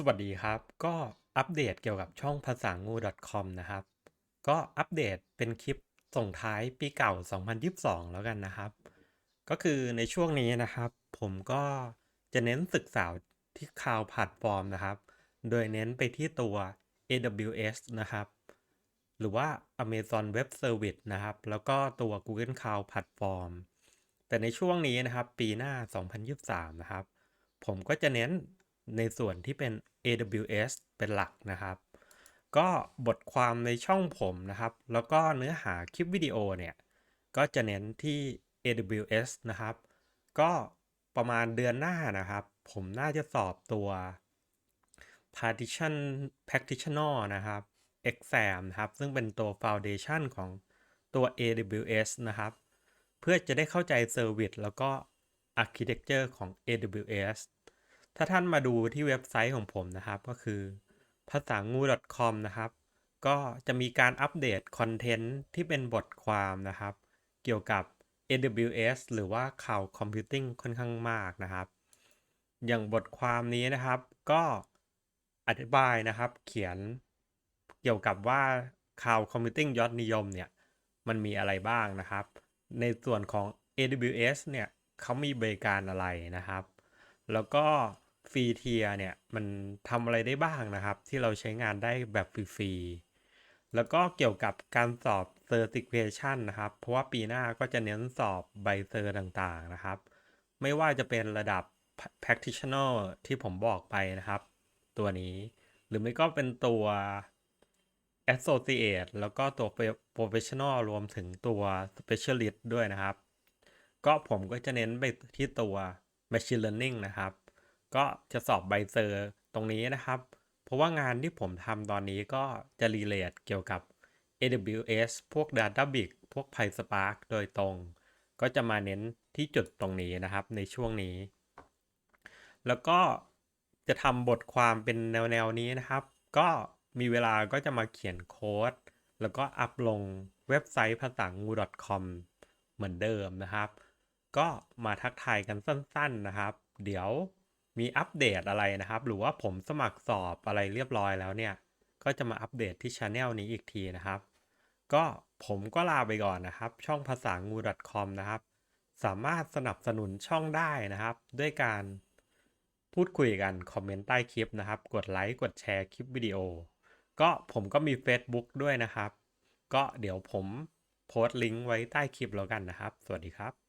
สวัสดีครับ ก็อัปเดตเกี่ยวกับช่องภาษางู .com นะครับ ก็อัปเดตเป็นคลิปส่งท้ายปีเก่า 2022 แล้วกันนะครับ ก็คือในช่วงนี้นะครับ ผมก็จะเน้นศึกษาที่คาวด์แพลตฟอร์มนะครับ โดยเน้นไปที่ตัว AWS นะครับ หรือว่า Amazon Web Service นะครับ แล้วก็ตัว Google Cloud Platform แต่ในช่วงนี้นะครับ ปีหน้า 2023 นะครับ ผมก็จะเน้น ในส่วนที่เป็น AWS เป็นหลักนะครับ ก็บทความในช่องผมนะครับ แล้วก็เนื้อหาคลิปวิดีโอเนี่ย ก็จะเน้นที่ AWS นะครับ ก็ประมาณเดือนหน้านะครับ ผมน่าจะสอบตัว Partition Practitioner นะครับ Exam นะครับ ซึ่งเป็นตัว Foundation ของตัว AWS นะครับ เพื่อจะได้เข้าใจ Service แล้วก็ Architecture ของ AWS ถ้าท่านมาดูที่เว็บไซต์ของผมนะครับ ก็คือภาษางู .com นะครับ ก็จะมีการอัปเดตคอนเทนต์ที่เป็นบทความนะครับ เกี่ยวกับ AWS หรือว่า Cloud Computing ค่อนข้างมากนะครับ อย่างบทความนี้นะครับ ก็อธิบายนะครับ เขียนเกี่ยวกับว่า Cloud Computing ยอดนิยมเนี่ย มันมีอะไรบ้างนะครับ ในส่วนของ AWS เนี่ยเขามีบริการอะไรนะครับ แล้วก็ ฟรีเทียเนี่ยมันทำอะไรได้บ้างนะครับ ที่เราใช้งานได้แบบฟรีๆแล้วก็เกี่ยวกับการสอบ Certification นะครับ เพราะว่าปีหน้าก็จะเน้นสอบใบเซอร์ต่างๆนะครับ ไม่ว่าจะเป็นระดับ practitioner ที่ผมบอกไปนะครับ ตัวนี้หรือไม่ก็เป็นตัว associate แล้วก็ตัว professional รวมถึงตัว specialist ด้วยนะครับ ก็ผมก็จะเน้นไปที่ตัว machine learning นะครับ ก็จะสอบใบเซอร์ตรงนี้นะครับ เพราะว่างานที่ผมทำตอนนี้ก็จะ relate เกี่ยวกับ AWS พวก Databricks พวก PySpark โดยตรง ก็จะมาเน้นที่จุดตรงนี้นะครับในช่วงนี้ แล้วก็จะทำบทความเป็นแนวๆนี้นะครับ ก็มีเวลาก็จะมาเขียนโค้ด แล้วก็อัพลงเว็บไซต์ภาษางู .com เหมือนเดิมนะครับ ก็มาทักทายกันสั้น ๆนะครับ เดี๋ยว มีอัปเดตอะไรนะครับ หรือว่าผมสมัครสอบอะไรเรียบร้อยแล้วเนี่ย ก็จะมาอัปเดตที่ช anel นี้อีกทีนะครับ ก็ผมก็ลาไปก่อนนะครับ ช่องภาษางู .com นะครับ สามารถสนับสนุนช่องได้นะครับ ด้วยการพูดคุยกัน คอมเมนต์ใต้คลิปนะครับ กดไลค์ กดแชร์คลิปวิดีโอ ก็ผมก็มี Facebook ด้วยนะครับ ก็เดี๋ยวผมโพสต์ลิงก์ไว้ใต้คลิปแล้วกันนะครับ สวัสดีครับ